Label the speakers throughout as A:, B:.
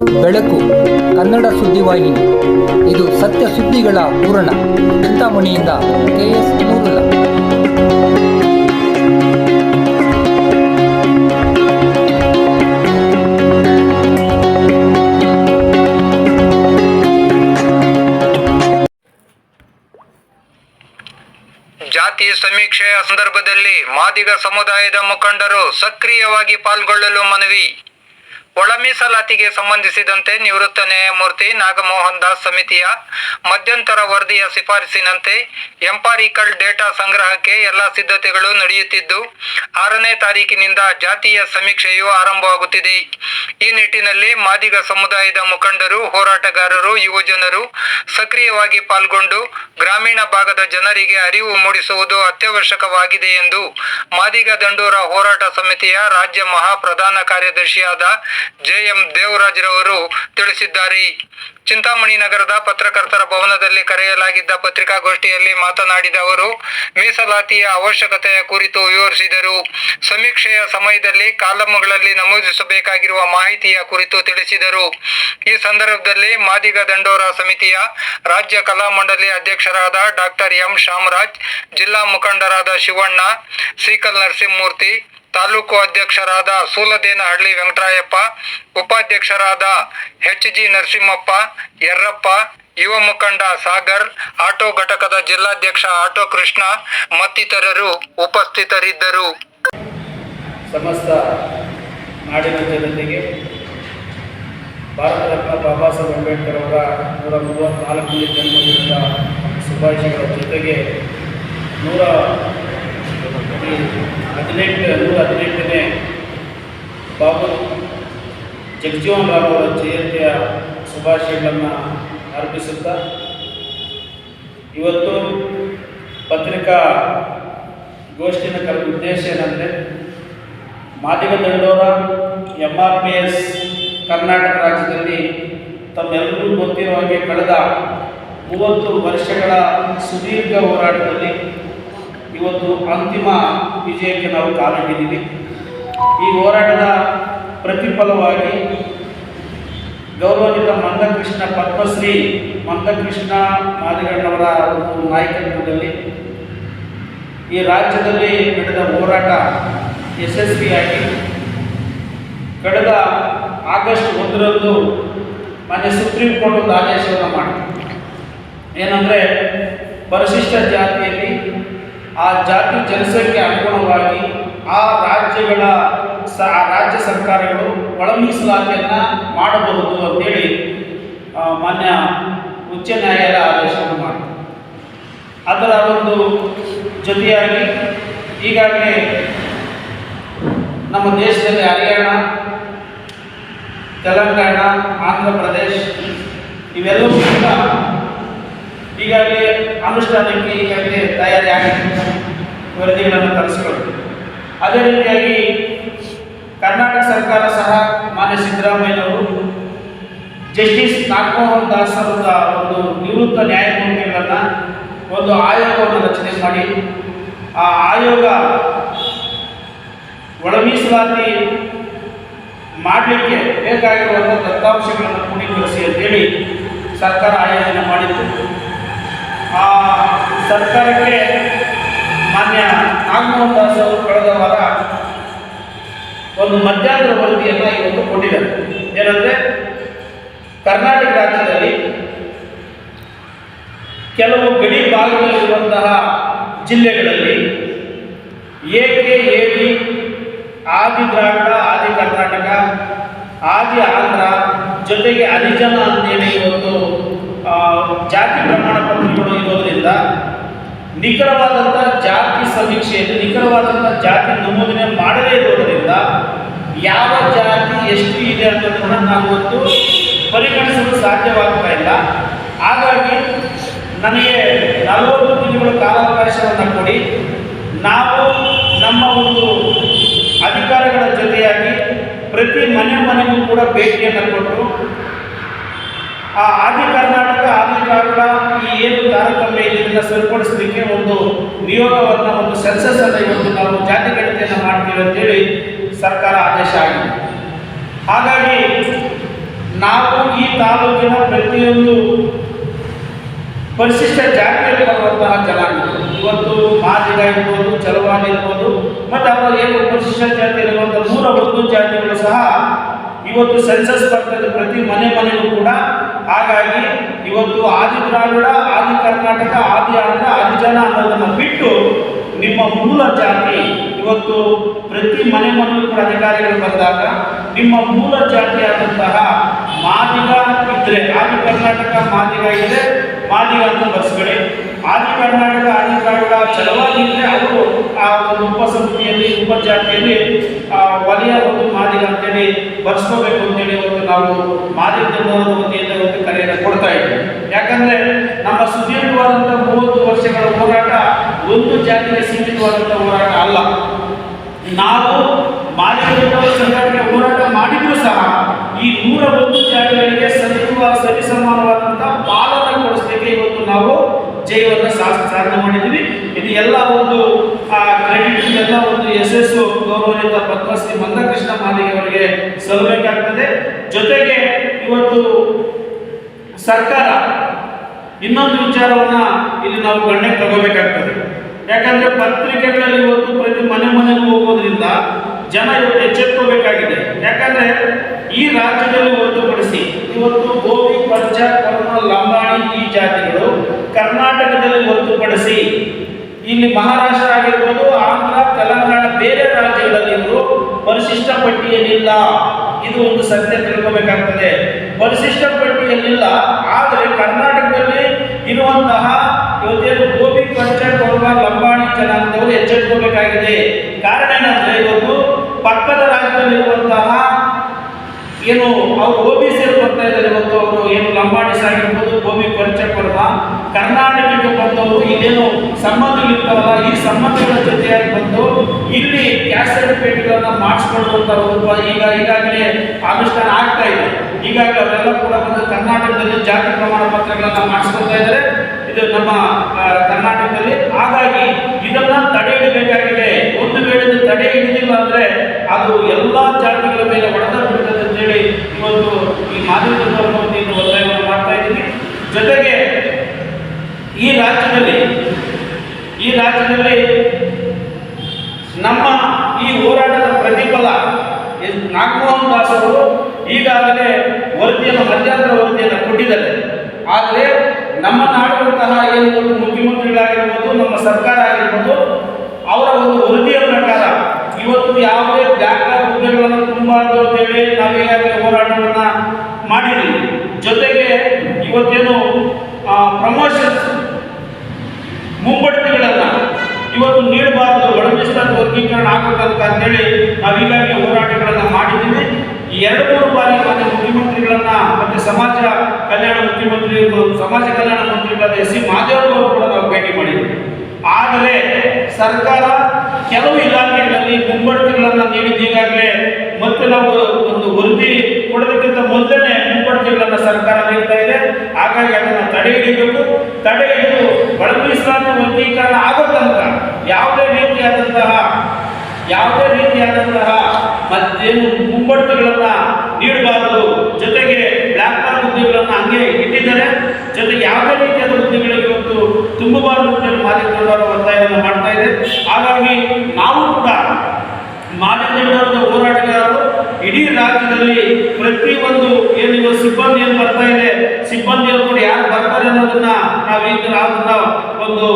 A: ಬೆಳಕು ಕನ್ನಡ ಸುದ್ದಿವಾಹಿನಿ. ಇದು ಸತ್ಯ ಸುದ್ದಿಗಳ ಪೂರಣ ಚಿಂತಾಮಣಿಯಿಂದ ಕೆಎಸ್ ನೂರುಲ್ಲ.
B: ಜಾತಿ ಸಮೀಕ್ಷೆಯ ಸಂದರ್ಭದಲ್ಲಿ ಮಾದಿಗ ಸಮುದಾಯದ ಮುಖಂಡರು ಸಕ್ರಿಯವಾಗಿ ಪಾಲ್ಗೊಳ್ಳಲು ಮನವಿ. ಒಳ ಮೀಸಲಾತಿಗೆ ಸಂಬಂಧಿಸಿದಂತೆ ನಿವೃತ್ತ ನ್ಯಾಯಮೂರ್ತಿ ನಾಗಮೋಹನ್ ದಾಸ್ ಸಮಿತಿಯ ಮಧ್ಯಂತರ ವರದಿಯ ಶಿಫಾರಸಿನಂತೆ ಎಂಪಾರಿಕಲ್ ಡೇಟಾ ಸಂಗ್ರಹಕ್ಕೆ ಎಲ್ಲ ಸಿದ್ಧತೆಗಳು ನಡೆಯುತ್ತಿದ್ದು, ಆರನೇ ತಾರೀಕಿನಿಂದ ಜಾತಿಯ ಸಮೀಕ್ಷೆಯು ಆರಂಭವಾಗುತ್ತಿದೆ. ಈ ನಿಟ್ಟಿನಲ್ಲಿ ಮಾದಿಗ ಸಮುದಾಯದ ಮುಖಂಡರು, ಹೋರಾಟಗಾರರು, ಯುವಜನರು ಸಕ್ರಿಯವಾಗಿ ಪಾಲ್ಗೊಂಡು ಗ್ರಾಮೀಣ ಭಾಗದ ಜನರಿಗೆ ಅರಿವು ಮೂಡಿಸುವುದು ಅತ್ಯವಶ್ಯಕವಾಗಿದೆ ಎಂದು ಮಾದಿಗ ದಂಡೂರ ಹೋರಾಟ ಸಮಿತಿಯ ರಾಜ್ಯ ಮಹಾ ಪ್ರಧಾನ ಕಾರ್ಯದರ್ಶಿಯಾದ ಜೆಎಂ ದೇವರಾಜ್ರವರು ತಿಳಿಸಿದ್ದಾರೆ. ಚಿಂತಾಮಣಿ ನಗರದ ಪತ್ರಕರ್ತರ ಭವನದಲ್ಲಿ ಕರೆಯಲಾಗಿದ್ದ ಪತ್ರಿಕಾಗೋಷ್ಠಿಯಲ್ಲಿ ಮಾತನಾಡಿದ ಅವರು, ಮೀಸಲಾತಿಯ ಅವಶ್ಯಕತೆಯ ಕುರಿತು ವಿವರಿಸಿದರು. ಸಮೀಕ್ಷೆಯ ಸಮಯದಲ್ಲಿ ಕಾಲಮ್ಗಳಲ್ಲಿ ನಮೂದಿಸಬೇಕಾಗಿರುವ ಮಾಹಿತಿಯ ಕುರಿತು ತಿಳಿಸಿದರು. ಈ ಸಂದರ್ಭದಲ್ಲಿ ಮಾದಿಗ ದಂಡೋರ ಸಮಿತಿಯ ರಾಜ್ಯ ಕಲಾ ಮಂಡಳಿ ಅಧ್ಯಕ್ಷರಾದ ಡಾಕ್ಟರ್ ಎಂ ಶಾಮರಾಜ್, ಜಿಲ್ಲಾ ಮುಖಂಡರಾದ ಶಿವಣ್ಣ ಸೀಕಲ್ ನರಸಿಂಹಮೂರ್ತಿ ತಾಲೂಕು ಅಧ್ಯಕ್ಷರಾದ ಸೂಲದೇನಹಳ್ಳಿ ವೆಂಕಟರಾಯಪ್ಪ, ಉಪಾಧ್ಯಕ್ಷರಾದ ಎಚ್ ಜಿ ನರಸಿಂಹಪ್ಪ, ಯರ್ರಪ್ಪ, ಯುವ ಮುಖಂಡ ಸಾಗರ್, ಆಟೋ ಘಟಕದ ಜಿಲ್ಲಾಧ್ಯಕ್ಷ ಆಟೋ ಕೃಷ್ಣ ಮತ್ತಿತರರು ಉಪಸ್ಥಿತರಿದ್ದರು.
C: ಸಮಸ್ತ ನಾಡಿನ ಜನತೆಗೆ ಭಾರತ ರತ್ನ ಬಾಬಾ ಸಾಹೇಬ್ ಅಂಬೇಡ್ಕರ್ ಅವರ ನೂರ ಮೂವತ್ತ್ನಾಲ್ಕನೇ ಜನ್ಮದಿನದ ಶುಭಾಶಯಗಳ ಜೊತೆಗೆ ನೂರ ಹದಿನೆಂಟು, ನೂರ ಹದಿನೆಂಟನೇ ಬಾಬು ಜಗಜೀವನ್ ರಾಮ್ ಅವರ ಜಯಂತಿಯ ಶುಭಾಶಯಗಳನ್ನು ಅರ್ಪಿಸುತ್ತಾ ಇವತ್ತು ಪತ್ರಿಕಾ ಗೋಷ್ಠಿನ ಕರೆದ ಉದ್ದೇಶ ಏನಂದರೆ Madiga Dandora M R P S Karnataka ರಾಜ್ಯದಲ್ಲಿ ತಮ್ಮೆಲ್ಲರೂ ಗೊತ್ತಿರುವ ಹಾಗೆ ಕಳೆದ ಮೂವತ್ತು ವರ್ಷಗಳ ಸುದೀರ್ಘ ಹೋರಾಟದಲ್ಲಿ ಇವತ್ತು ಅಂತಿಮ ವಿಜಯಕ್ಕೆ ನಾವು ಕಾಲಿಟ್ಟಿದ್ದೀವಿ. ಈ ಹೋರಾಟದ ಪ್ರತಿಫಲವಾಗಿ ಗೌರವಾನ್ವಿತ ಮಂದಕೃಷ್ಣ ಪದ್ಮಶ್ರೀ, ಮಂದಕೃಷ್ಣ ಮಾದಿಗಣ್ಣವರ ಒಂದು ನಾಯಕತ್ವದಲ್ಲಿ ಈ ರಾಜ್ಯದಲ್ಲಿ ನಡೆದ ಹೋರಾಟ ಯಶಸ್ವಿಯಾಗಿ ಕಳೆದ ಆಗಸ್ಟ್ ಒಂದರಂದು ಮಾನ್ಯ ಸುಪ್ರೀಂ ಕೋರ್ಟ್ ಒಂದು ಆದೇಶವನ್ನು ಮಾಡಿತು. ಏನಂದರೆ ಪರಿಶಿಷ್ಟ ಜಾತಿಯಲ್ಲಿ ಆ ಜಾತಿ ಜನಸಂಖ್ಯೆ ಅನುಗುಣವಾಗಿ ಆ ರಾಜ್ಯಗಳ ಸ, ಆ ರಾಜ್ಯ ಸರ್ಕಾರಗಳು ಒಳ ಮೀಸಲಾತಿಯನ್ನು ಮಾಡಬಹುದು ಅಂತೇಳಿ ಮಾನ್ಯ ಉಚ್ಚ ನ್ಯಾಯಾಲಯ ಆದೇಶವನ್ನು ಮಾಡಿದೆ ಅದರ ಒಂದು ಜೊತೆಯಾಗಿ ಈಗಾಗಲೇ ನಮ್ಮ ದೇಶದಲ್ಲಿ ಹರಿಯಾಣ, ತೆಲಂಗಾಣ, ಆಂಧ್ರ ಪ್ರದೇಶ್ ಇವೆಲ್ಲವೂ ಕೂಡ ಈಗಾಗಲೇ ಅನುಷ್ಠಾನಕ್ಕೆ ಈಗಾಗಲೇ ತಯಾರಿ ಆಗಿದೆ ವರದಿಗಳನ್ನು ತರಿಸಿಕೊಂಡು. ಅದೇ ರೀತಿಯಾಗಿ ಕರ್ನಾಟಕ ಸರ್ಕಾರ ಸಹ ಮಾನ್ಯ ಸಿದ್ದರಾಮಯ್ಯನವರು ಜಸ್ಟಿಸ್ ನಾಗಮೋಹನ್ ದಾಸ್ ಅವರ ಒಂದು ನಿವೃತ್ತ ನ್ಯಾಯಮೂರ್ತಿಗಳನ್ನು ಒಂದು ಆಯೋಗವನ್ನು ರಚನೆ ಮಾಡಿ, ಆ ಆಯೋಗ ಒಳ ಮೀಸಲಾತಿ ಮಾಡಲಿಕ್ಕೆ ಬೇಕಾಗಿರುವಂಥ ದತ್ತಾಂಶಗಳನ್ನು ಕ್ರೋಢೀಕರಿಸಿ ಅಂತೇಳಿ ಸರ್ಕಾರ ಆಯೋಜನೆ ಮಾಡಿತ್ತು. ಆ ಸರ್ಕಾರಕ್ಕೆ ಮಾನ್ಯ ನಾಗಮೋಹನ್ ದಾಸ್ ಅವರು ಕಳೆದ ವಾರ ಒಂದು ಮಧ್ಯಾಹ್ನದ ವರದಿಯನ್ನು ಇವತ್ತು ಕೊಟ್ಟಿದ್ದಾರೆ. ಏನಂದರೆ ಕರ್ನಾಟಕ ರಾಜ್ಯದಲ್ಲಿ ಕೆಲವು ಗಡಿ ಭಾಗದಲ್ಲಿರುವಂತಹ ಜಿಲ್ಲೆಗಳಲ್ಲಿ ಏಕೆ ಏಡಿ ಆದಿ ದ್ರಾವಿಡ, ಆದಿ ಕರ್ನಾಟಕ, ಆದಿ ಆಂಧ್ರ ಜೊತೆಗೆ ಅರಿಜನ ಅಂತೇಳಿ ಇವತ್ತು ಜಾತಿ ಪ್ರಮಾಣ ಪತ್ರಗಳು ಇರೋದ್ರಿಂದ ನಿಖರವಾದಂಥ ಜಾತಿ ಸಮೀಕ್ಷೆಯಲ್ಲಿ ನಿಖರವಾದಂಥ ಜಾತಿ ನಮೂದನೆ ಮಾಡದೇ ಇರೋದರಿಂದ ಯಾವ ಜಾತಿ ಎಷ್ಟು ಇದೆ ಅನ್ನೋದನ್ನು ನಾವು ಇವತ್ತು ಪರಿಗಣಿಸಲು ಸಾಧ್ಯವಾಗ್ತಾ ಇಲ್ಲ. ಹಾಗಾಗಿ ನನಗೆ ನಲವತ್ತು ದಿನಗಳ ಕಾಲಾವಕಾಶವನ್ನು ಕೊಡಿ. ನಾವು ನಮ್ಮ ಒಂದು ಅಧಿಕಾರಿಗಳ ಜೊತೆಯಾಗಿ ಪ್ರತಿ ಮನೆ ಮನೆಗೂ ಕೂಡ ಭೇಟಿಯನ್ನು ಕೊಟ್ಟು ಆ ಆದಿ ಕರ್ನಾಟಕ, ಆದಿ ಕಾರಣ ಈ ಏನು ತಾರತಮ್ಯ ಇದೆ ಇದನ್ನು ಸರಿಪಡಿಸಲಿಕ್ಕೆ ಒಂದು ನಿಯೋಗವನ್ನು, ಒಂದು ಸೆನ್ಸಸ್ ಅನ್ನು ಇವತ್ತು ನಾವು ಜಾತಿ ಗಣತಿಯನ್ನು ಮಾಡ್ತೀವಿ ಅಂತೇಳಿ ಸರ್ಕಾರ ಆದೇಶ ಆಗಿದೆ. ಹಾಗಾಗಿ ನಾವು ಈ ತಾಲೂಕಿನ ಪ್ರತಿಯೊಂದು ಪರಿಶಿಷ್ಟ ಜಾತಿಯಲ್ಲಿ ಬರುವಂತಹ ಜನಾಂಗ. ಇವತ್ತು ಮಾದಿಗ ಇರ್ಬೋದು ಚಲವಾನ್ ಇರ್ಬೋದು, ಮತ್ತು ಅವರ ಏನು ಪರಿಶಿಷ್ಟ ಜಾತಿಯಲ್ಲಿರುವಂಥ ನೂರ ಒಂದು ಜಾತಿಗಳು ಸಹ ಇವತ್ತು ಸೆನ್ಸಸ್ ಬರ್ತದೆ ಪ್ರತಿ ಮನೆ ಮನೆಗೂ ಕೂಡ. ಹಾಗಾಗಿ ಇವತ್ತು ಆದಿ ದ್ರಾವಿಡ, ಆದಿ ಕರ್ನಾಟಕ, ಆದಿ ಆಂಧ್ರ, ಆದಿ ಜನ ಅನ್ನೋದನ್ನು ಬಿಟ್ಟು ನಿಮ್ಮ ಮೂಲ ಜಾತಿ ಇವತ್ತು ಪ್ರತಿ ಮನೆ ಮನೆಗೂ ಕೂಡ ಅಧಿಕಾರಿಗಳು ಬಂದಾಗ ನಿಮ್ಮ ಮೂಲ ಜಾತಿಯಾದಂತಹ ಮಾದಿಗ ಇದ್ರೆ, ಆದಿ ಕರ್ನಾಟಕ ಮಾದಿಗ ಇದ್ರೆ ಮಾದಿಗ ಅಂತ ಬರ್ಸ್ಕೊಳ್ಳಿ. ಆದಿ ಕರ್ನಾಟಕ, ಆದಿ ದ್ರಾವಿಡ ಚಲವಾಗಿ ಇದ್ರೆ ಅವರು ಆ ಒಂದು ಉಪಸಮಿತಿಯಲ್ಲಿ, ಉಪಜಾತಿಯಲ್ಲಿ ವಲಯ ಒಂದು ಮಾದಿಗ ಅಂತೇಳಿ ಬರ್ಸ್ಕೋಬೇಕು ಅಂತೇಳಿ ಇವತ್ತು ನಾವು ಜನರ ವತಿಯಿಂದ ಇವತ್ತು ಕರೆಯನ್ನು ಕೊಡ್ತಾ ಇದ್ದೀವಿ. ಯಾಕಂದ್ರೆ ನಮ್ಮ ಸುದೀರ್ಘವಾದಂಥ ಮೂವತ್ತು ವರ್ಷಗಳ ಹೋರಾಟ ಒಂದು ಜಾತಿಗೆ ಸೀಮಿತವಾದಂಥ ಹೋರಾಟ ಅಲ್ಲ. ನಾವು ಮಾಧ್ಯಮದವರ ಸಂಘಟನೆ ಹೋರಾಟ ಮಾಡಿದರೂ ಸಹ ಈ ನೂರ ಒಂದು ಜಾತಿಗಳಿಗೆ ಸರಿಸುವ ಸರಿಸಮಾನವಾದಂಥ ಪಾಲನ ಕೊಡಿಸ್ಲಿಕ್ಕೆ ಇವತ್ತು ನಾವು ಜಯವನ್ನು ಸಾಧನೆ ಮಾಡಿದ್ದೀವಿ. ಇದು ಎಲ್ಲ ಒಂದು ಎಲ್ಲ ಒಂದು ಯಶಸ್ಸು ಗೌರವದಿಂದ ಪದ್ಮಶ್ರೀ ಮಂದಕೃಷ್ಣ ಮಾಲಿಗೆ ಅವರಿಗೆ ಸಲ್ಲಬೇಕಾಗ್ತದೆ. ಜೊತೆಗೆ ಇವತ್ತು ಸರ್ಕಾರ ಇನ್ನೊಂದು ವಿಚಾರವನ್ನ ಇಲ್ಲಿ ನಾವು ಗಣ್ಯಕ್ಕೆ ತಗೋಬೇಕಾಗ್ತದೆ. ಯಾಕಂದ್ರೆ ಪತ್ರಿಕೆಗಳಲ್ಲಿ ಇವತ್ತು ಪ್ರತಿ ಮನೆ ಮನೆಗೂ ಹೋಗೋದ್ರಿಂದ ಜನ ಇವತ್ತು ಎಚ್ಚೆತ್ಕೋಬೇಕಾಗಿದೆ ಯಾಕಂದ್ರೆ ಈ ರಾಜ್ಯದಲ್ಲಿ ಹೊರತುಪಡಿಸಿ ಇವತ್ತು ಗೋವಿ ಪಂಚ ಕರ್ಮ ಲಂಬಾಣಿ ಈ ಜಾತಿಗಳು ಕರ್ನಾಟಕದಲ್ಲಿ ಹೊರತುಪಡಿಸಿ ಇಲ್ಲಿ ಮಹಾರಾಷ್ಟ್ರ ಆಗಿರ್ಬೋದು ಆಂಧ್ರ, ತೆಲಂಗಾಣ, ಬೇರೆ ರಾಜ್ಯಗಳಲ್ಲಿ ಇವರು ಪರಿಶಿಷ್ಟ ಪಟ್ಟಿಯಲ್ಲಿಲ್ಲ. ಇದು ಒಂದು ಸತ್ಯ ತಿಳ್ಕೋಬೇಕಾಗ್ತದೆ. ಪರಿಶಿಷ್ಟ ಪಟ್ಟಿಯಲ್ಲಿಲ್ಲ, ಆದರೆ ಕರ್ನಾಟಕದಲ್ಲಿ ಇರುವಂತಹ ಇವತ್ತೇನು ಗೋಬಿ ಪಂಚ ಅವರ ಲಂಬಾಣಿ ಜನಾಂಗದವರು ಎಚ್ಚೆತ್ಕೋಬೇಕಾಗಿದೆ ಕಾರಣ ಏನಂದ್ರೆ ಇವತ್ತು ಪಕ್ಕದ ರಾಜ್ಯದಲ್ಲಿರುವಂತಹ ಏನು, ಅವರು ಒ ಬಿ ಬರ್ತಾ ಇದ್ದಾರೆ ಇವತ್ತು, ಅವರು ಏನು ಲಂಬಾಣಿಸ್ ಆಗಿರ್ಬೋದು ಗೋಬಿ ಪರಿಚಯ ಪರ್ವ ಕರ್ನಾಟಕಕ್ಕೆ ಬಂದವರು ಇದೇನು ಸಂಬಂಧಗಳಿರ್ತಾವಲ್ಲ ಈ ಸಂಬಂಧಗಳ ಜೊತೆಯಾಗಿ ಬಂದು ಇಲ್ಲಿ ಕ್ಯಾಸ್ಟ್ ಸರ್ಟಿಫಿಕೇಟ್ಗಳನ್ನ ಮಾಡಿಸ್ಕೊಳ್ಳುವಂತ ಒಂದು ಈಗ ಈಗಾಗಲೇ ಅನುಷ್ಠಾನ ಆಗ್ತಾ ಇದೆ. ಈಗಾಗಲೇ ಅವರೆಲ್ಲ ಕೂಡ ಬಂದು ಕರ್ನಾಟಕದಲ್ಲಿ ಜಾತಿ ಪ್ರಮಾಣ ಪತ್ರಗಳನ್ನ ಮಾಡಿಸ್ಕೊಳ್ತಾ ಇದ್ದಾರೆ. ಇದು ನಮ್ಮ ಕರ್ನಾಟಕದಲ್ಲಿ. ಹಾಗಾಗಿ ಇದನ್ನ ತಡೆ ಹಿಡಬೇಕಾಗಿದೆ ಒಂದು ವೇಳೆ ತಡೆ ಹಿಡಿದಿಲ್ಲ ಅಂದ್ರೆ ಅದು ಎಲ್ಲಾ ಜಾತಿಗಳ ಮೇಲೆ ಅಂತೇಳಿ ಇವತ್ತು ಈ ವತಿಯಿಂದ ಒತ್ತಾಯವನ್ನು ಮಾಡ್ತಾ ಇದ್ದೀನಿ. ಜೊತೆಗೆ ಈ ರಾಜ್ಯದಲ್ಲಿ ಈ ರಾಜ್ಯದಲ್ಲಿ ನಮ್ಮ ಈ ಹೋರಾಟದ ಪ್ರತಿಫಲ ನಾಗಮೋಹನ್ ದಾಸ್ ಈಗಾಗಲೇ ವರದಿಯನ್ನು, ಮಧ್ಯಂತರ ವರದಿಯನ್ನು ಕೊಟ್ಟಿದ್ದಾರೆ. ಆದರೆ ನಮ್ಮ ನಾಡುವಂತಹ ಏನು ಮುಖ್ಯಮಂತ್ರಿಗಳಾಗಿರ್ಬೋದು, ನಮ್ಮ ಸರ್ಕಾರ ಆಗಿರ್ಬೋದು, ಅವರ ಒಂದು ವರದಿಯ ಪ್ರಕಾರ ಇವತ್ತು ಯಾವುದೇ ವ್ಯಾಕರ ಹುದ್ದೆಗಳನ್ನು ತುಂಬಬಾರ್ದು ಅಂತೇಳಿ ನಾವೀಗಾಗಲೇ ಹೋರಾಟವನ್ನ ಮಾಡಿದ್ವಿ. ಜೊತೆಗೆ ಇವತ್ತೇನು ಪ್ರಮೋಷನ್ಸ್ ಮುಂಬಡ್ತಿಗಳನ್ನ ಇವತ್ತು ನೀಡಬಾರದು ಒಳಮಿಸ್ತಾದ ವರ್ಗೀಕರಣ ಆಗಬೇಕಂತ ಅಂತೇಳಿ ನಾವು ಈಗಾಗಲೇ ಹೋರಾಟಗಳನ್ನ ಮಾಡಿದ್ದೀವಿ. ಎರಡು ಮೂರು ಬಾರಿ ಮುಖ್ಯಮಂತ್ರಿಗಳನ್ನ ಸಮಾಜ ಕಲ್ಯಾಣ ಮುಖ್ಯಮಂತ್ರಿ ಸಮಾಜ ಕಲ್ಯಾಣ ಮಂತ್ರಿಗಳಾದ ಎಸ್ ಸಿ ಮಾದೇವರವರು ಕೂಡ ನಾವು ಭೇಟಿ ಮಾಡಿದ್ದೀವಿ ಆದರೆ ಸರ್ಕಾರ ಕೆಲವು ಇಲಾಖೆಗಳಲ್ಲಿ ಮುಂಬಡ್ತಿಗಳನ್ನು ನೀಡಿದ್ದು ಈಗಾಗಲೇ ಮತ್ತೆ ನಾವು ಒಂದು ವರದಿ ಕೊಡೋದಕ್ಕಿಂತ ಮೊದಲೇ ಮುಂಬಡ್ತಿಗಳನ್ನು ಸರ್ಕಾರ ನೀಡ್ತಾ ಇದೆ. ಹಾಗಾಗಿ ಅದನ್ನು ತಡೆ ಹಿಡಿಬೇಕು. ತಡೆ ಹಿಡಿದು ಒಳ ಮೀಸಲಾತಿ ವರ್ಗೀಕರಣ ಆಗೋ ತನಕ ಯಾವುದೇ ರೀತಿಯಾದಂತಹ ಯಾವುದೇ ರೀತಿಯಾದಂತಹ ಮತ್ತೇನು ಮುಂಬಡ್ತಿಗಳನ್ನು ನೀಡಬಾರದು. ಹುದ್ದೆಗಳನ್ನ ಹಂಗೆ ಇಟ್ಟಿದ್ದಾರೆ. ಜೊತೆಗೆ ಯಾವುದೇ ರೀತಿಯಾದ ಹುದ್ದೆಗಳಿಗೆ ಇವತ್ತು ತುಂಬಬಾರದು ಅಂತೇಳಿ ಮಾಧ್ಯಮದವರ ಒತ್ತಾಯವನ್ನು ಮಾಡ್ತಾ ಇದೆ. ಹಾಗಾಗಿ ನಾವು ಕೂಡ ಮಾಧ್ಯಮದ ಹೋರಾಟಗಾರರು ಇಡೀ ರಾಜ್ಯದಲ್ಲಿ ಪ್ರತಿಯೊಂದು ಏನು ಇವಾಗ ಸಿಬ್ಬಂದಿ ಏನು ಬರ್ತಾ ಇದೆ, ಸಿಬ್ಬಂದಿಯವರು ಕೂಡ ಯಾರು ಬರ್ತಾರೆ ಅನ್ನೋದನ್ನ ನಾವು ಅದನ್ನ ಒಂದು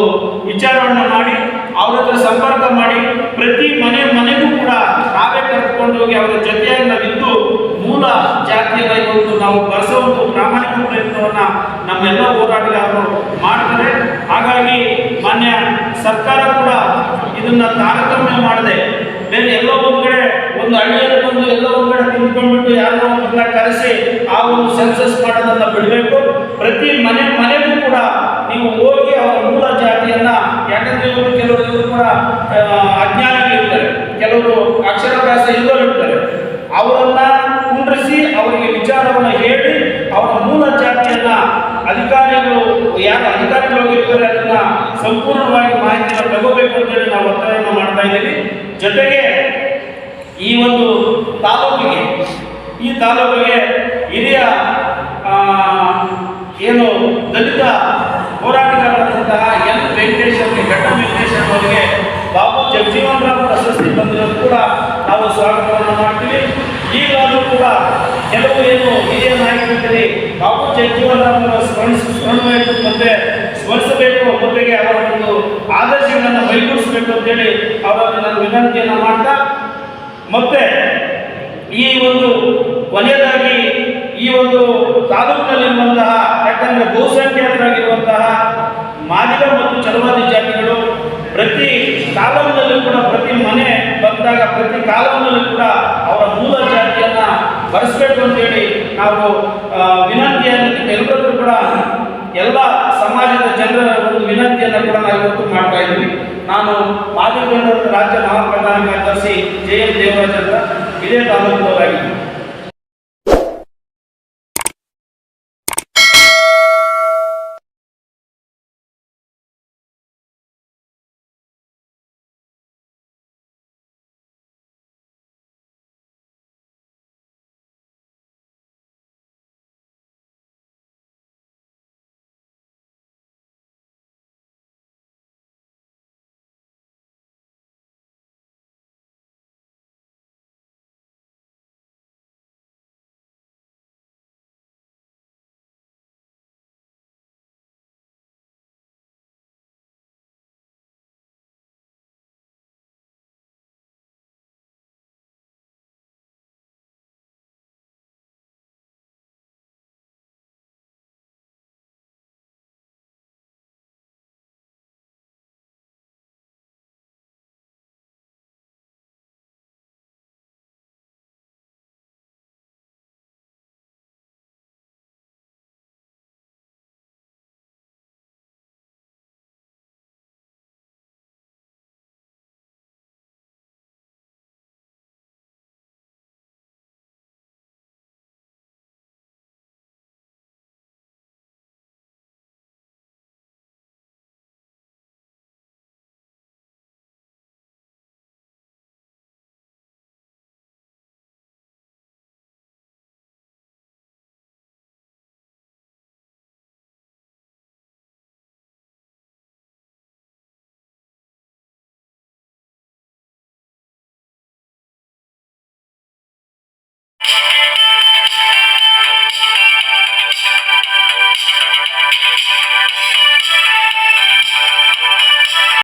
C: ವಿಚಾರವನ್ನು ಮಾಡಿ, ಅವ್ರ ಹತ್ರ ಸಂಪರ್ಕ ಮಾಡಿ, ಪ್ರತಿ ಮನೆ ಮನೆಗೂ ಕೂಡ ನಾವೇ ಕರೆದುಕೊಂಡು ಹೋಗಿ ಅವರ ಜೊತೆಯಾಗಿ ನಾವಿದ್ದು ಮೂಲ ಜಾತಿಯ ಇವತ್ತು ನಾವು ಒಂದು ಪ್ರಯತ್ನವನ್ನ ನಮ್ಮೆಲ್ಲ ಹೋರಾಟಗಾರರು ಮಾಡ್ತಾರೆ. ಹಾಗಾಗಿ ಮಾನ್ಯ ಸರ್ಕಾರ ಕೂಡ ಇದನ್ನ ತಾರತಮ್ಯ ಮಾಡದೆ ಬೇರೆ ಎಲ್ಲೋ ಒಂದ್ ಕಡೆ ಒಂದು ಹಳ್ಳಿಯಲ್ಲಿ ಬಂದು ಎಲ್ಲೋ ಒಂದ್ ಕಡೆ ನಿಂತ್ಕೊಂಡ್ಬಿಟ್ಟು ಯಾರೋ ಒಬ್ಬರನ್ನ ಕರೆಸಿ ಆ ಒಂದು ಸೆನ್ಸಸ್ ಮಾಡೋದನ್ನ ಬಿಡಬೇಕು. ಪ್ರತಿ ಮನೆ ಮನೆಗೂ ಕೂಡ ನೀವು ಹೋಗಿ ಅವರ ಮೂಲ ಜಾತಿಯನ್ನ ಯಾಕಂದ್ರೆ ಇವರು ಕೆಲವರು ಕೂಡ ಆ, ಅಜ್ಞಾನಿಗಳಿರ್ತಾರೆ ಕೆಲವರು ಅಕ್ಷರಾಭ್ಯಾಸ ಇಲ್ಲವರು ಇರ್ತಾರೆ ಅವರನ್ನ ಕುಂಡ್ರಿಸಿ ಅವರಿಗೆ ವಿಚಾರವನ್ನ ಹೇಳಿ ಅವರ ಮೂಲ ಜಾತಿಯನ್ನ ಅಧಿಕಾರಿಗಳು ಹೋಗಿರ್ತಾರೆ ಅದನ್ನ ಸಂಪೂರ್ಣವಾಗಿ ಮಾಹಿತಿಯನ್ನು ತಗೋಬೇಕು ಅಂತೇಳಿ ನಾವು ಒತ್ತಾಯವನ್ನು ಮಾಡ್ತಾ ಇದ್ದೀವಿ. ಜೊತೆಗೆ ಈ ಒಂದು ತಾಲೂಕಿಗೆ, ಈ ತಾಲೂಕಿಗೆ ಹಿರಿಯ ಏನು ದಲಿತ ಹೋರಾಟಗಾರರಾದಂತಹ ಎನ್ ವೆಂಕಟೇಶ್ ಅವರಿಗೆ ಘಟ್ಟ ವೆಂಕಟೇಶ್ ಅವರಿಗೆ ಬಾಬು ಜಗಜೀವನ್ ರಾಮ್ ಪ್ರಶಸ್ತಿ ಬಂದಿರೋದು ಕೂಡ ನಾವು ಸ್ವಾಗತವನ್ನು ಮಾಡ್ತೀವಿ ಈಗಲಾದರೂ ಕೂಡ ಕೆಲವು ಏನು ಹಿರಿಯ ನಾಯಕರಿದ್ದರೆ ಬಾಬು ಜಗಜೀವನ್ ರಾಮ್ ಅವರ ಸ್ಮರಿಸ ಸ್ಮರಣಬೇಕು ಮತ್ತೆ ಸ್ಮರಿಸಬೇಕು ಜೊತೆಗೆ ಅವರ ಒಂದು ಆದರ್ಶಗಳನ್ನು ಮೈಗೂಡಿಸಬೇಕು ಅಂತೇಳಿ ಅವರಲ್ಲಿ ನಾನು ವಿನಂತಿಯನ್ನು ಮಾಡ್ತಾ, ಮತ್ತೆ ಈ ಒಂದು ಕೊನೆಯದಾಗಿ ಈ ಒಂದು ತಾಲೂಕಿನಲ್ಲಿರುವಂತಹ, ಯಾಕಂದ್ರೆ ಬಹುಸಂಖ್ಯಾತರಾಗಿರುವಂತಹ ಮಾದಿಗ ಮತ್ತು ಚಲವಾದಿ ಜಾತಿಗಳು, ಪ್ರತಿ ಕಾಲಂನಲ್ಲೂ ಕೂಡ, ಪ್ರತಿ ಮನೆ ಬಂದಾಗ, ಪ್ರತಿ ಕಾಲಂನಲ್ಲೂ ಕೂಡ ಅವರ ಮೂಲ ಜಾತಿಯನ್ನ ಬರೆಸಬೇಕು ಅಂತೇಳಿ ನಾವು ವಿನಂತಿಯನ್ನು ಎಲ್ಲರೂ ಕೂಡ ಎಲ್ಲ ಸಮಾಜದ ಜನರ ಒಂದು ವಿನಂತಿಯನ್ನು ಕೂಡ ನಾವು ಇವತ್ತು ಮಾಡ್ತಾ ಇದ್ದೀವಿ. ನಾನು ಮಾದಿಗ ರಾಜ್ಯ ಮಹಾಪ್ರಧಾನ ಕಾರ್ಯದರ್ಶಿ ಜೆ ಎಂ ದೇವರಾಜ್ ಅಂತ, ಇದೇ ತಾಲೂಕಿನವರಾಗಿದ್ದೀನಿ.